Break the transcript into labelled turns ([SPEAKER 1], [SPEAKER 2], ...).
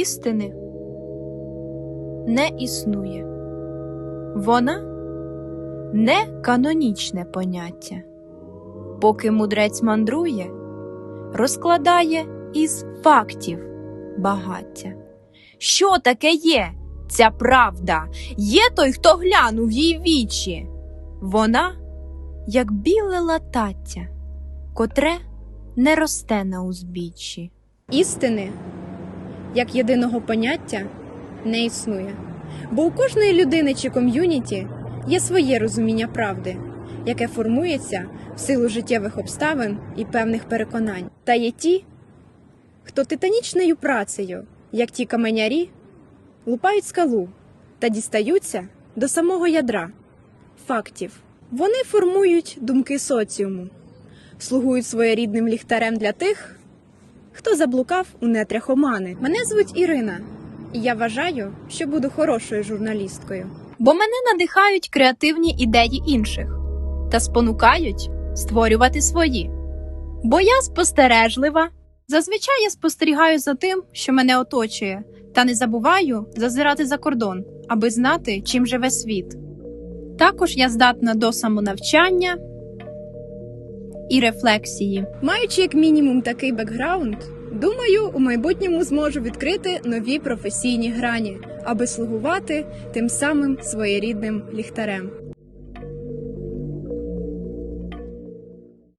[SPEAKER 1] Істини не існує. Вона не канонічне поняття. Поки мудрець мандрує, розкладає із фактів багаття. Що таке є ця правда? Є той, хто глянув їй вічі. Вона, як біле латаття, котре не росте на узбіччі.
[SPEAKER 2] Істини, як єдиного поняття, не існує. Бо у кожної людини чи ком'юніті є своє розуміння правди, яке формується в силу життєвих обставин і певних переконань. Та є ті, хто титанічною працею, як ті каменярі, лупають скалу та дістаються до самого ядра фактів. Вони формують думки соціуму, слугують своєрідним ліхтарем для тих, хто заблукав у нетрях омани. Мене звуть Ірина, і я вважаю, що буду хорошою журналісткою.
[SPEAKER 1] Бо мене надихають креативні ідеї інших та спонукають створювати свої. Бо я спостережлива. Зазвичай я спостерігаю за тим, що мене оточує, та не забуваю зазирати за кордон, аби знати, чим живе світ. Також я здатна до самонавчання і рефлексії.
[SPEAKER 2] Маючи як мінімум такий бекграунд, думаю, у майбутньому зможу відкрити нові професійні грані, аби слугувати тим самим своєрідним ліхтарем.